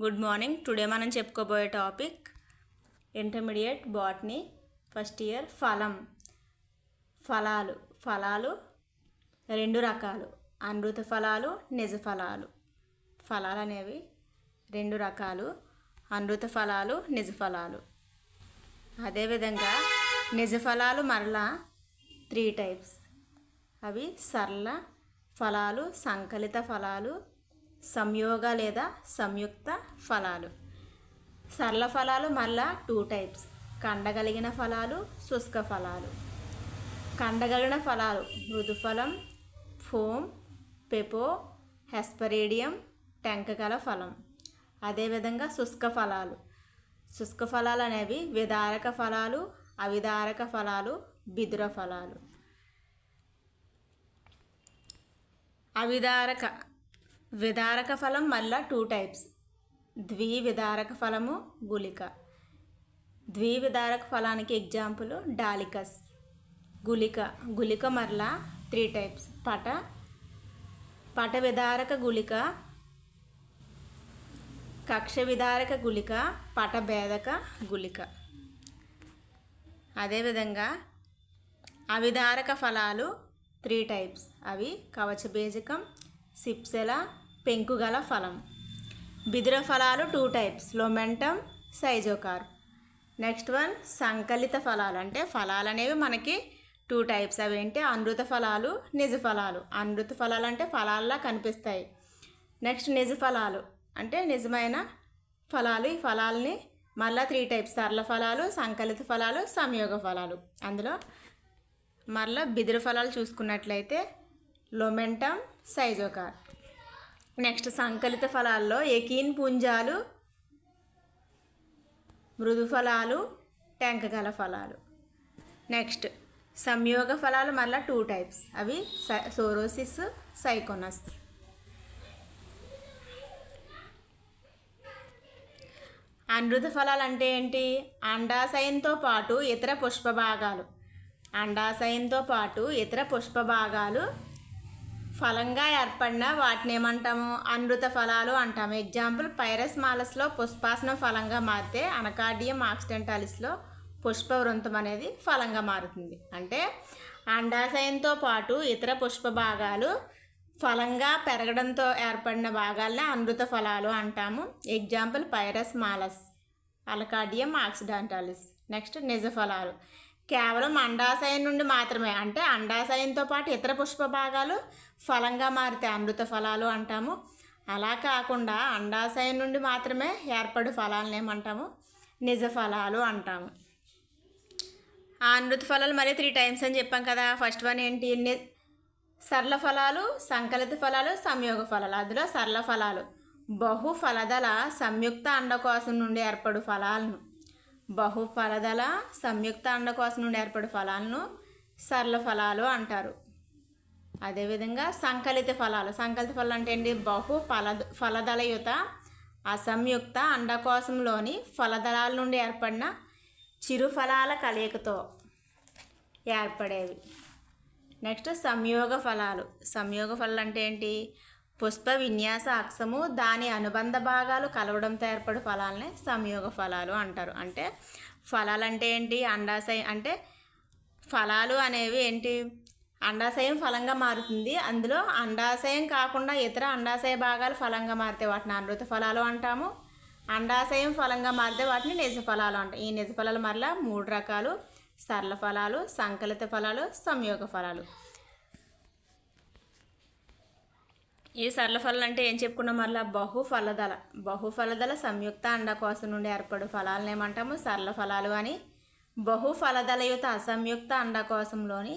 Good morning. Today మనం చెప్పుకోబోయే topic intermediate botany first year ఫలం. ఫలాలు ఫలాలు రెండు రకాలు. అమృత ఫలాలు నిజ ఫలాలు. ఫలాలు అనేవి రెండు రకాలు. అమృత ఫలాలు నిజ ఫలాలు. అదేవిధంగా నిజ ఫలాలు మరలా త్రీ టైప్స్. అవి సరళ ఫలాలు సంకలిత ఫలాలు సంయోగ లేదా సంయుక్త ఫలాలు. సరళ ఫలాలు మళ్ళా టూ టైప్స్ కండగలిగిన ఫలాలు శుష్క ఫలాలు. కండగలిగిన ఫలాలు మృదుఫలం ఫోమ్ పెపో హెస్పరేడియం టెంకగల ఫలం. అదేవిధంగా శుష్క ఫలాలు. శుష్క ఫలాలు అనేవి విదారక ఫలాలు అవిదారక ఫలాలు బిదుర ఫలాలు. అవిదారక విదారక ఫలం మళ్ళా టూ టైప్స్ ద్వివిదారక ఫలము గుళిక. ద్వివిదారక ఫలానికి ఎగ్జాంపుల్ డాలికస్. గుళిక గుళిక మరలా త్రీ టైప్స్ పట పట విదారక గుళిక కక్ష విదారక గుళిక పట భేదక గుళిక అదేవిధంగా అవిదారక ఫలాలు త్రీ టైప్స్ అవి కవచబేజకం సిప్సెల పెంకుగల ఫలం. బిదుర ఫలాలు two types lomentum schizocarp next one సంకలిత ఫలాలు. అంటే ఫలాలు అనేవి మనకి టూ టైప్స్ అవి ఏంటి? అనృత ఫలాలు నిజ ఫలాలు. అనృత ఫలాలు అంటే ఫలాల్లా కనిపిస్తాయి. నెక్స్ట్ నిజ ఫలాలు. అంటే నిజమైన ఫలాలు. ఈ ఫలాలని మళ్ళీ త్రీ టైప్స్ సరళ ఫలాలు సంకలిత ఫలాలు సంయోగ ఫలాలు. అందులో మరలా బిదిర ఫలాలు చూసుకున్నట్లయితే లొమెంటమ్ సైజోకార్ నెక్స్ట్ సంకలిత ఫలాల్లో ఎకీన్ పుంజాలు మృదు ఫలాలు టెంకగల ఫలాలు. నెక్స్ట్ సంయోగ ఫలాలు మళ్ళీ టూ టైప్స్. అవి సోరోసిస్ సైకోనస్. అనృత ఫలాలు అంటే ఏంటి? అండాశయంతో పాటు ఇతర పుష్ప భాగాలు. అండాశయంతో పాటు ఇతర పుష్ప భాగాలు ఫలంగా ఏర్పడిన వాటిని ఏమంటాము అనృత ఫలాలు అంటాము. ఎగ్జాంపుల్ పైరస్ మాలస్లో పుష్పాసనం ఫలంగా మారితే అనకార్డియం ఆక్సిడెంటాలిస్లో పుష్ప వృంతం అనేది ఫలంగా మారుతుంది. అంటే అండాశయంతో పాటు ఇతర పుష్ప భాగాలు ఫలంగా పెరగడంతో ఏర్పడిన భాగాలనే అమృత ఫలాలు అంటాము. Example pyrus malus anacardium occidentalis. Next నిజ ఫలాలు కేవలం అండాశయం నుండి మాత్రమే అంటే అండాశయంతో పాటు ఇతర పుష్ప భాగాలు ఫలంగా మారితే అమృత ఫలాలు అంటాము. అలా కాకుండా అండాశయం నుండి మాత్రమే ఏర్పడు ఫలాలను ఏమంటాము? నిజ ఫలాలు అంటాము. ఆ అమృత ఫలాలు మరి త్రీ టైమ్స్ అని చెప్పాం కదా. ఫస్ట్ వన్ ఏంటి? ని- సరళ ఫలాలు సంకలిత ఫలాలు సంయోగ ఫలాలు. అందులో సరళ ఫలాలు. బహు ఫలదల సంయుక్త అండకోశం నుండి ఏర్పడు ఫలాలను. బహు ఫలదల సంయుక్త అండకోశం నుండి ఏర్పడే ఫలాలను సరళ ఫలాలు అంటారు. అదేవిధంగా సంకలిత ఫలాలు. సంకలిత ఫలాలు అంటే ఏంటి? బహు ఫల ఫలదలయుత అసంయుక్త అండకోశంలోని ఫలదళాల నుండి ఏర్పడిన చిరు ఫలాల కలయికతో ఏర్పడేవి. నెక్స్ట్ సంయోగ ఫలాలు. సంయోగ ఫలాలు అంటే ఏంటి? పుష్ప విన్యాస అక్షము దాని అనుబంధ భాగాలు కలవడంతో ఏర్పడు ఫలాలనే సంయోగ ఫలాలు అంటారు. అంటే ఫలాలు అంటే ఏంటి? అండాశయం అంటే ఫలాలు అనేవి ఏంటి? అండాశయం ఫలంగా మారుతుంది. అందులో అండాశయం కాకుండా ఇతర అండాశయ భాగాలు ఫలంగా మారితే వాటిని అనృత ఫలాలు అంటాము. అండాశయం ఫలంగా మారితే వాటిని నిజ ఫలాలు అంటాం. ఈ నిజ ఫలాలు మరలా మూడు రకాలు. సరళ ఫలాలు సంకలిత ఫలాలు సంయోగ ఫలాలు. ఈ సరళ ఫలాలు అంటే ఏం చెప్పుకున్నాం? మళ్ళీ బహు ఫలదల. సంయుక్త అండకోశం నుండి ఏర్పడు ఫలాలను ఏమంటాము? సరళ ఫలాలు అని. బహుఫలదలయుత అసంయుక్త అండకోశంలోని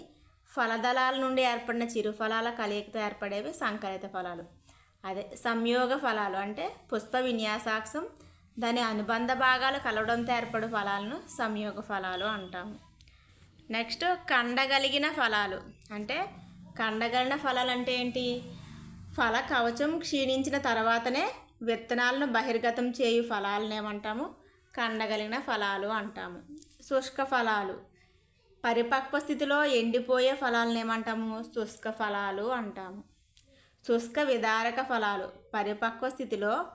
ఫలదళాల నుండి ఏర్పడిన చిరు ఫలాల కలయికతో ఏర్పడేవి సంకలిత ఫలాలు. అదే సంయోగ ఫలాలు అంటే పుష్ప విన్యాసాక్షం దాని అనుబంధ భాగాలు కలవడంతో ఏర్పడు ఫలాలను సంయోగ ఫలాలు అంటాము. నెక్స్ట్ కండగలిగిన ఫలాలు అంటే కండగలిగిన ఫలాలు అంటే ఏంటి? ఫల కవచం క్షీణించిన తర్వాతనే విత్తనాలను బహిర్గతం చేయు ఫలాలను ఏమంటాము కండగలిగిన ఫలాలు అంటాము. శుష్క ఫలాలు. పరిపక్వ స్థితిలో ఎండిపోయే ఫలాలను ఏమంటాము శుష్క ఫలాలు అంటాము. శుష్క విదారక ఫలాలు. పరిపక్వ స్థితిలో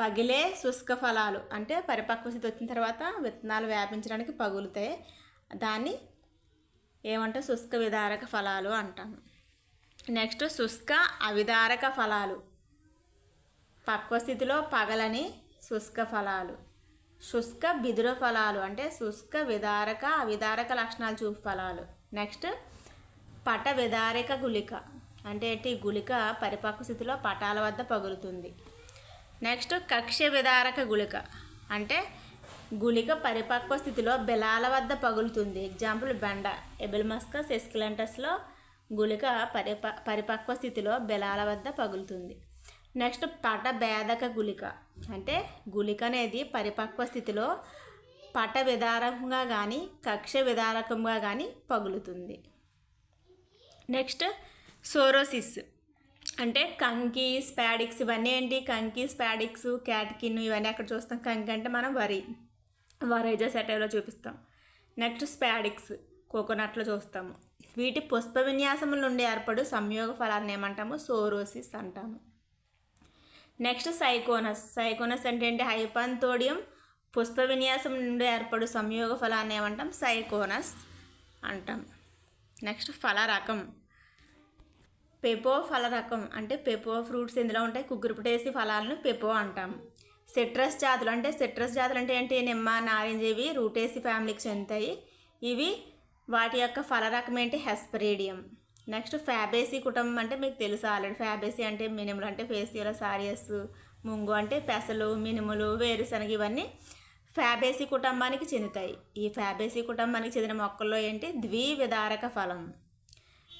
పగిలే శుష్క ఫలాలు. అంటే పరిపక్వ స్థితి వచ్చిన తర్వాత విత్తనాలు వ్యాపించడానికి పగులుతాయి. దాన్ని ఏమంటే శుష్క విదారక ఫలాలు అంటాము. నెక్స్ట్ శుష్క అవిదారక ఫలాలు. పక్వస్థితిలో పగలని శుష్క ఫలాలు. శుష్క బిదుర ఫలాలు అంటే శుష్క విదారక అవిదారక లక్షణాలు చూపు ఫలాలు. నెక్స్ట్ పట విదారక గుళిక అంటే ఏంటి? గుళిక పరిపక్వ స్థితిలో పటాల వద్ద పగులుతుంది. నెక్స్ట్ కక్ష విదారక గుళిక అంటే గుళిక పరిపక్వ స్థితిలో బెలాల వద్ద పగులుతుంది. ఎగ్జాంపుల్ బెండ ఎబిల్మస్కస్ ఎస్కిలంటస్లో గుళిక పరిప పరిపక్వ స్థితిలో బెలాల వద్ద పగులుతుంది. నెక్స్ట్ పట భేదక గుళిక. అంటే గుళిక అనేది పరిపక్వ స్థితిలో పట విదారకంగా కానీ కక్ష విదారకంగా కానీ పగులుతుంది. Next sorosis. అంటే కంకి స్పాడిక్స్ ఇవన్నీ ఏంటి? కంకి స్పాడిక్స్ క్యాట్కిన్ ఇవన్నీ అక్కడ చూస్తాం? కంకి అంటే మనం వరి వరైజా సెటైలో చూపిస్తాం. నెక్స్ట్ స్పాడిక్స్ కోకోనట్లో చూస్తాము. వీటి పుష్ప విన్యాసముల నుండి ఏర్పడు సంయోగ ఫలాన్ని ఏమంటాము? సోరోసిస్ అంటాము. నెక్స్ట్ సైకోనస్. సైకోనస్ అంటే ఏంటి హైపాంతోడియం పుష్ప విన్యాసం నుండి ఏర్పడు సంయోగ ఫలాన్ని ఏమంటాం? సైకోనస్ అంటాం. నెక్స్ట్ ఫల రకం పెపో ఫల రకం అంటే పెపో ఫ్రూట్స్ ఇందులో ఉంటాయి. కుగ్గురుపుటేసి ఫలాలను పెపో అంటాం. సిట్రస్ జాతులు అంటే సిట్రస్ జాతులు అంటే ఏంటి? నిమ్మ నారింజ ఇవి రూటేసి ఫ్యామిలీకి చెందుతాయి. ఇవి వాటి యొక్క ఫల రకం ఏంటి? హెస్పరేడియం. నెక్స్ట్ ఫ్యాబేసీ కుటుంబం అంటే మీకు తెలుసు ఆల్రెడీ. ఫ్యాబేసీ అంటే మినుములు అంటే ఫేసియల్ సారియస్ ముంగు అంటే పెసలు మినుములు వేరుశనగ ఇవన్నీ ఫ్యాబేసీ కుటుంబానికి చెందుతాయి. ఈ ఫ్యాబేసీ కుటుంబానికి చెందిన మొక్కల్లో ఏంటి? ద్వివిధారక ఫలం.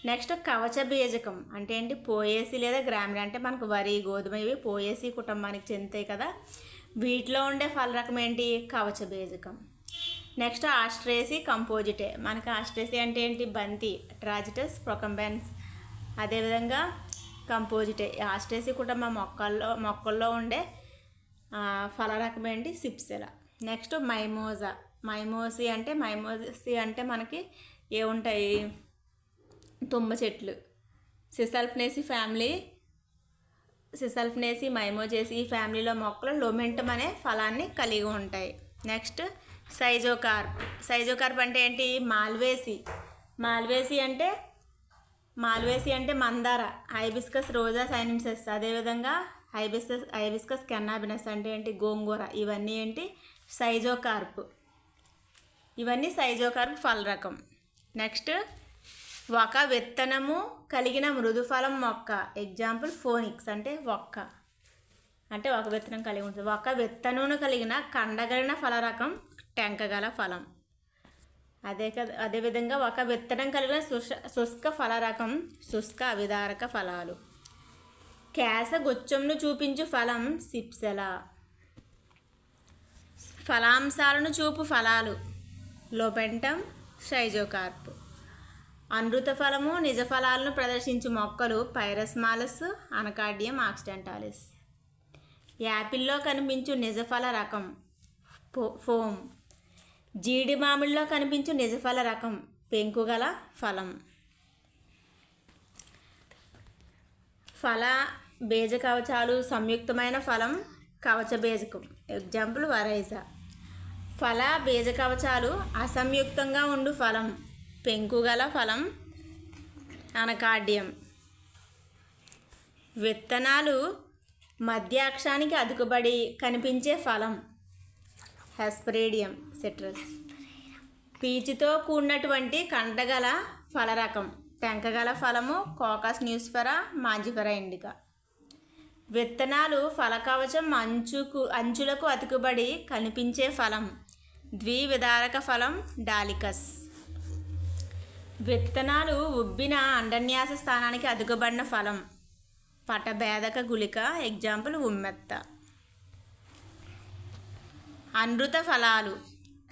నెక్స్ట్ కవచ బీజకం అంటే ఏంటి? పోయేసి లేదా గ్రామీణ అంటే మనకు వరి గోధుమ ఇవి పోయేసి కుటుంబానికి చెందుతాయి కదా. వీటిలో ఉండే ఫల రకం ఏంటి? కవచ బీజకం. నెక్స్ట్ ఆస్ట్రేసి కంపోజిటే. మనకి ఆస్ట్రేసి అంటే ఏంటి? బంతి ట్రాజిటస్ ప్రొకంబెన్స్. అదేవిధంగా కంపోజిటే. ఆస్ట్రేసి ఆస్ట్రేసి మా మొక్కల్లో మొక్కల్లో ఉండే ఫల రకం ఏంటి? సిప్సెలా. నెక్స్ట్ మైమోజా మైమోసి అంటే మైమోసి అంటే మనకి ఏముంటాయి తుమ్మ చెట్లు. సిసల్ఫ్నేసి ఫ్యామిలీ సిసల్ఫ్నేసి మైమోజేసి ఈ ఫ్యామిలీలో మొక్కలు లొమెంటం అనే ఫలాన్ని కలిగి ఉంటాయి. నెక్స్ట్ సైజోకార్ప్ సైజోకార్ప్ అంటే ఏంటి? మాల్వేసి. మాల్వేసి అంటే మాల్వేసి అంటే మందార. Hibiscus rosa sinensis. అదేవిధంగా హైబిస్కస్ హైబిస్కస్ కెన్నాబినస్ అంటే ఏంటి? గోంగూర. ఇవన్నీ ఏంటి? సైజోకార్ప్. ఇవన్నీ సైజోకార్ప్ ఫల రకం నెక్స్ట్ ఒక విత్తనము కలిగిన మృదుఫలం మొక్క. ఎగ్జాంపుల్ ఫోనిక్స్ అంటే ఒక్క అంటే ఒక విత్తనం కలిగి ఉంటుంది. ఒక విత్తనమును కలిగిన కండగలిగిన ఫల రకం టెంకగల ఫలం. అదే కదా అదేవిధంగా ఒక విత్తనం కలిగిన శుష శుష్క ఫల రకం శుష్క అవిదారక ఫలాలు. కేస గుచ్చంను చూపించు ఫలం సిప్సెల. ఫలాంశాలను చూపు ఫలాలు. లోపెంటం షైజోకార్ప్. అనృత ఫలము నిజ ఫలాలను ప్రదర్శించు మొక్కలు పైరస్మాలస్ అనకాడియం ఆక్సిడెంటాలిస్. యాపిల్లో కనిపించు నిజ ఫల రకం ఫో- ఫోమ్. జీడి మామిడిలో కనిపించు నిజఫల రకం. పెంకుగల ఫలం. ఫల బీజ కవచాలు సంయుక్తమైన ఫలం కవచ బీజకం. ఎగ్జాంపుల్ వరైజా ఫల బీజ కవచాలు అసంయుక్తంగా ఉండు ఫలం. పెంకుగల ఫలం అనకాడ్యం. విత్తనాలు మధ్యాక్షానికి అదుకుబడి కనిపించే ఫలం. Hesperidium citrus. పీచుతో కూడినటువంటి కంటగల ఫలరకం. టెంకగల ఫలము కోకస్ న్యూస్ఫెరా మాంజిఫెరా ఇండికా విత్తనాలు ఫలకవచం అంచుకు అంచులకు అతుకుబడి కనిపించే ఫలం. ద్వివిధారక ఫలం డాలికస్. విత్తనాలు ఉబ్బిన అండన్యాస స్థానానికి అతుకుబడిన ఫలం. పటభేదక గుళిక ఎగ్జాంపుల్ ఉమ్మెత్త. అనృత ఫలాలు.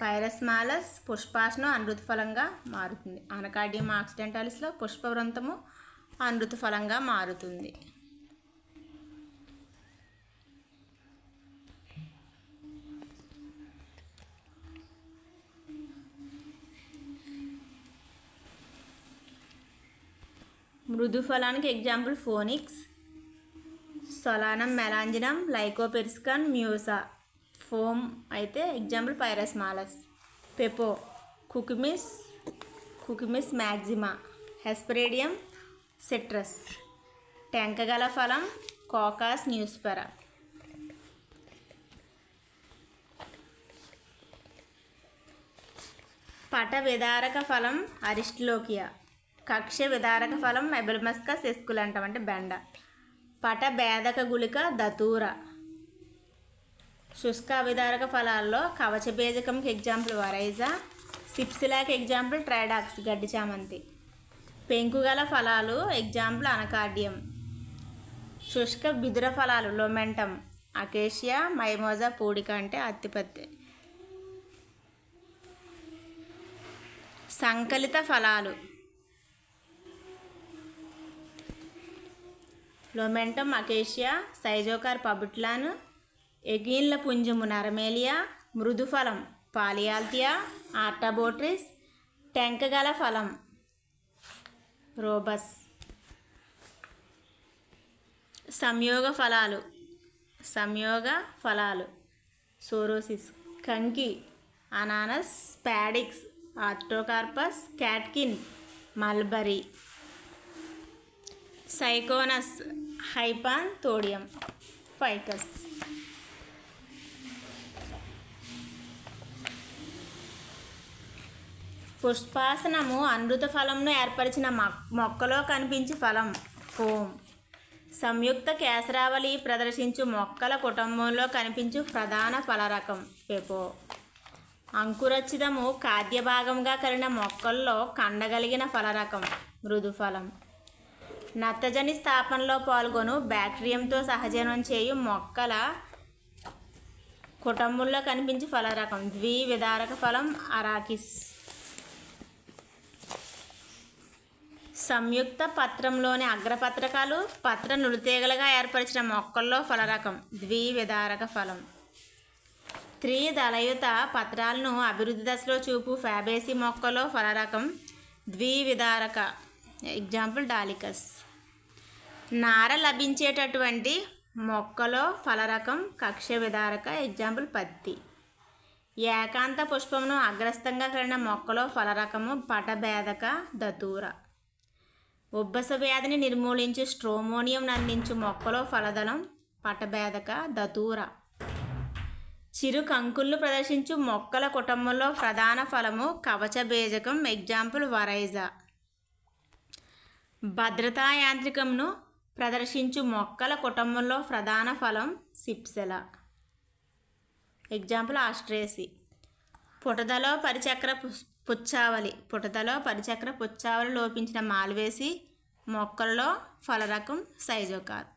పైరస్మాలస్ పుష్పాసనం అనృత ఫలంగా మారుతుంది. అనకాడియం ఆక్సిడెంటాలిస్లో పుష్పవృంతము అనృత ఫలంగా మారుతుంది. మృదు ఫలానికి example phoenix solanum melongena lycopersicon musa. Pome అయితే example pyrus malus pepo cucumis cucumis maxima hesperidium citrus టెంకగల ఫలం కోకాస్ న్యూస్పెరా. పట విదారక ఫలం అరిస్టిలోకియా కక్ష విదారక ఫలం ఎబిల్మస్కస్ ఎస్కుల్ అంటాం అంటే బెండ. పట భేదక గుళిక దతూర. శుష్క అభిధారక ఫలాల్లో కవచబేజకంకి ఎగ్జాంపుల్ వరైజా సిప్సిలాకి ఎగ్జాంపుల్ ట్రైడాక్స్ గడ్డి చామంతి. పెంకుగల ఫలాలు ఎగ్జాంపుల్ అనకాడ్యం శుష్క బిదుర ఫలాలు లొమెంటం అకేషియా మైమోజా పూడిక అంటే అత్తిపత్తి సంకలిత ఫలాలు. లొమెంటం అకేషియా సైజోకార్ పబుట్లాను ఎగీన్ల పుంజము నరమేలియా మృదుఫలం పాలియాల్తియా ఆర్టాబోట్రిస్ టెంకగల ఫలం. రోబస్. సంయోగ ఫలాలు. సంయోగ ఫలాలు. సోరోసిస్. కంకి. Ananas spadix artocarpus catkin mulberry. Syconus. Hypanthodium ficus. పుష్పాసనము అనృత ఫలంను ఏర్పరిచిన మొక్కలో కనిపించే ఫలం. ఫోమ్ సంయుక్త కేసరావళి ప్రదర్శించు మొక్కల కుటుంబంలో కనిపించు ప్రధాన ఫలరకం. పెపో. అంకురచితము ఖాద్య భాగంగా కలిగిన మొక్కల్లో కండగలిగిన ఫలరకం. మృదుఫలం. నత్తజని స్థాపనలో పాల్గొను. బ్యాక్టీరియంతో సహజీవనం చేయు మొక్కల కుటుంబంలో కనిపించే ఫలరకం. ద్వివిధారక ఫలం అరాకిస్. సంయుక్త పత్రంలోని అగ్రపత్రకాలు పత్ర నులితీగలుగా ఏర్పరిచిన మొక్కల్లో ఫలరకం ద్వివిధారక ఫలం. త్రిదళయుత పత్రాలను అభివృద్ధి దశలో చూపు ఫ్యాబేసి మొక్కలో ఫలరకం ద్వివిధారక. Example Dolichos. నార లభించేటటువంటి మొక్కలో ఫలరకం కక్ష విధారక. ఎగ్జాంపుల్ పత్తి. ఏకాంత పుష్పమును అగ్రస్థంగా కలిగిన మొక్కలో ఫలరకము పటభేదక దతూర ఉబ్బస వ్యాధిని నిర్మూలించు స్ట్రోమోనియం అందించు మొక్కలో ఫలదలం పటభేదక దతూర. చిరు కంకుళ్ళు ప్రదర్శించు మొక్కల కుటుంబంలో ప్రధాన ఫలము కవచ బేజకం ఎగ్జాంపుల్ వరైజా. భద్రతా యాంత్రికంను ప్రదర్శించు మొక్కల కుటుంబంలో ప్రధాన ఫలం సిప్సెల. ఎగ్జాంపుల్ ఆస్ట్రేసి. పుటదలో పరిచక్ర పుస్- పుచ్చావలి పుటతలో పరిచక్ర పుచ్చావలి లోపించిన మాల్వేసి మొక్కల్లో ఫలరకం సైజోకార్.